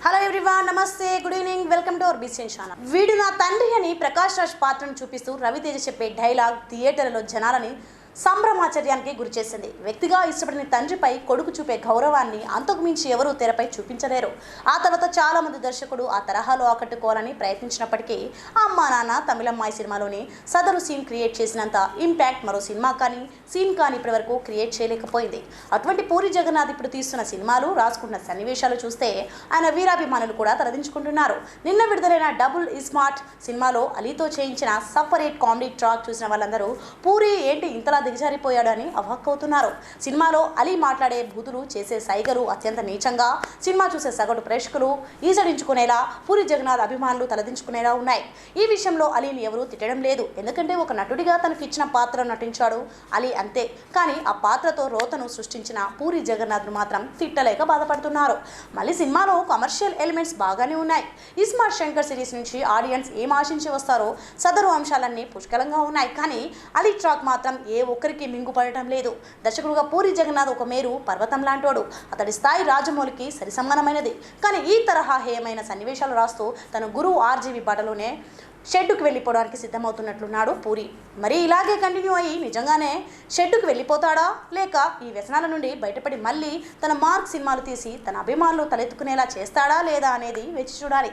Hello everyone నమస్తే good evening welcome to our BCN channel వీడు నా తండ్రి అని ప్రకాష్ రాజ్ పాత్రను చూపిస్తూ రవితేజ చెప్పే డైలాగ్ థియేటర్లో జనాలని సంభ్రమాచర్యానికి గురిచేసింది వ్యక్తిగా ఇష్టపడిన తండ్రిపై కొడుకు చూపే గౌరవాన్ని అంతకు మించి ఎవరూ తెరపై చూపించలేరు. ఆ తర్వాత చాలా మంది దర్శకుడు ఆ తరహాలో ఆకట్టుకోవాలని ప్రయత్నించినప్పటికీ అమ్మా నాన్న తమిళమ్మాయి సినిమాలోని సదరు సీన్ క్రియేట్ చేసినంత ఇంపాక్ట్ మరో సినిమా కానీ సీన్ కానీ ఇప్పటి వరకు క్రియేట్ చేయలేకపోయింది. అటువంటి పూరి జగన్నాథ్ ఇప్పుడు తీస్తున్న సినిమాలు రాసుకున్న సన్నివేశాలు చూస్తే ఆయన వీరాభిమానులు కూడా తలదించుకుంటున్నారు. నిన్న విడుదలైన డబుల్ ఇస్మార్ట్ సినిమాలో అలీతో చేయించిన సపరేట్ కామెడీ ట్రాక్ చూసిన వాళ్ళందరూ పూరి ఏంటి ఇంతలా దిగజారిపోయాడు అని అవాక్కవుతున్నారు సినిమాలో అలీ మాట్లాడే బూతులు చేసే సైగలు అత్యంత నీచంగా సినిమా చూసే సగటు ప్రేక్షకులు ఈజడించుకునేలా పూరి జగన్నాథ్ అభిమానులు తలదించుకునేలా ఉన్నాయి. ఈ విషయంలో అలీని ఎవరూ తిట్టడం లేదు. ఎందుకంటే ఒక నటుడిగా తనకి ఇచ్చిన పాత్ర నటించాడు అలీ అంతే. కానీ ఆ పాత్రతో రోతను సృష్టించిన పూరి జగన్నాథ్ను మాత్రం తిట్టలేక బాధపడుతున్నారు. మళ్ళీ సినిమాలో కమర్షియల్ ఎలిమెంట్స్ బాగానే ఉన్నాయి. ఇస్మార్ట్ శంకర్ సిరీస్ నుంచి ఆడియన్స్ ఏం ఆశించి వస్తారో సదరు అంశాలన్నీ పుష్కలంగా ఉన్నాయి. కానీ అలీ ట్రాక్ మాత్రం ఏ ఒక్కరికి మింగుపడటం లేదు. దర్శకుడుగా పూరి జగన్నాథ్ ఒక మేరు పర్వతం లాంటోడు. అతడి స్థాయి రాజమౌళికి సరిసమానమైనది. కానీ ఈ తరహా హేయమైన సన్నివేశాలు రాస్తూ తన గురువు ఆర్జీవి బాటలోనే షెడ్డుకు వెళ్ళిపోవడానికి సిద్ధమవుతున్నట్లున్నాడు పూరి. మరి ఇలాగే కంటిన్యూ అయ్యి నిజంగానే షెడ్డుకు వెళ్ళిపోతాడా? లేక ఈ వ్యసనాల నుండి బయటపడి మళ్ళీ తన మార్క్ సినిమాలు తీసి తన అభిమానులు తలెత్తుకునేలా చేస్తాడా లేదా అనేది వేచి చూడాలి.